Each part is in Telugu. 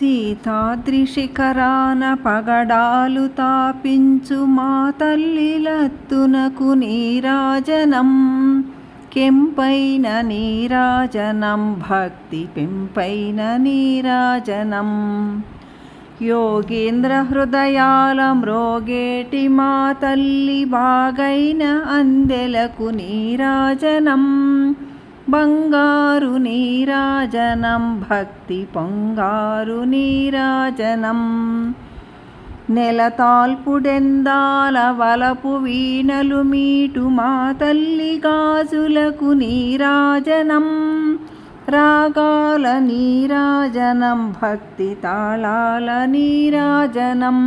సీతాద్రిశిఖరాన పగడాలు తాపించు మా తల్లి లత్తునకు నీరాజనం. కెంపైన నీరాజనం భక్తి పెంపైన నీరాజనం. యోగేంద్ర హృదయాల మ్రోగేటి మా తల్లి బాగైన అందెలకు నీరాజనం. బంగారు నీరాజనం భక్తి పొంగారు నీరాజనం. నెలతాల్పుడెందాల వలపు వీణలు మీటు మా తల్లి గాజులకు నీరాజనం. రాగాల నీరాజనం భక్తి తాళాల నీరాజనం.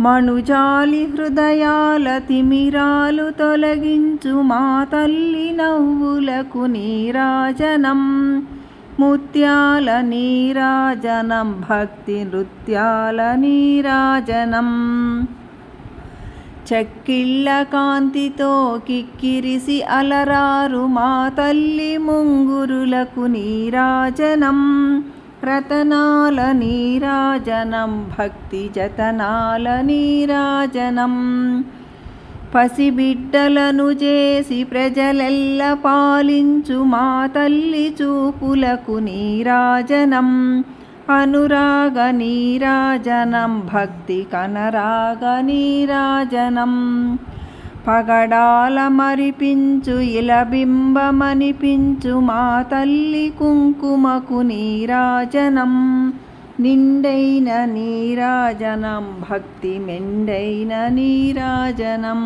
మనుజాలి హృదయాల తిమిరాలు తొలగించు మా తల్లి నవ్వులకు నీరాజనం. ముత్యాల నీరాజనం భక్తి నృత్యాల నీరాజనం. చక్కిళ్ళ కాంతితో కిక్కిరిసి అలరారు మా తల్లి ముంగురులకు నీరాజనం. రతనాల నీరాజనం భక్తి జతనాల నీరాజనం పసిబిడ్డలను చేసి ప్రజలెల్ల పాలించు మా తల్లి చూపులకు నీరాజనం అనురాగ నీరాజనం భక్తి కనరాగ నీరాజనం పగడాల మరిపించు ఇలబింబమనిపించు మా తల్లి కుంకుమకు నీరాజనం. నిండైన నీరాజనం భక్తి మెండైన నీరాజనం.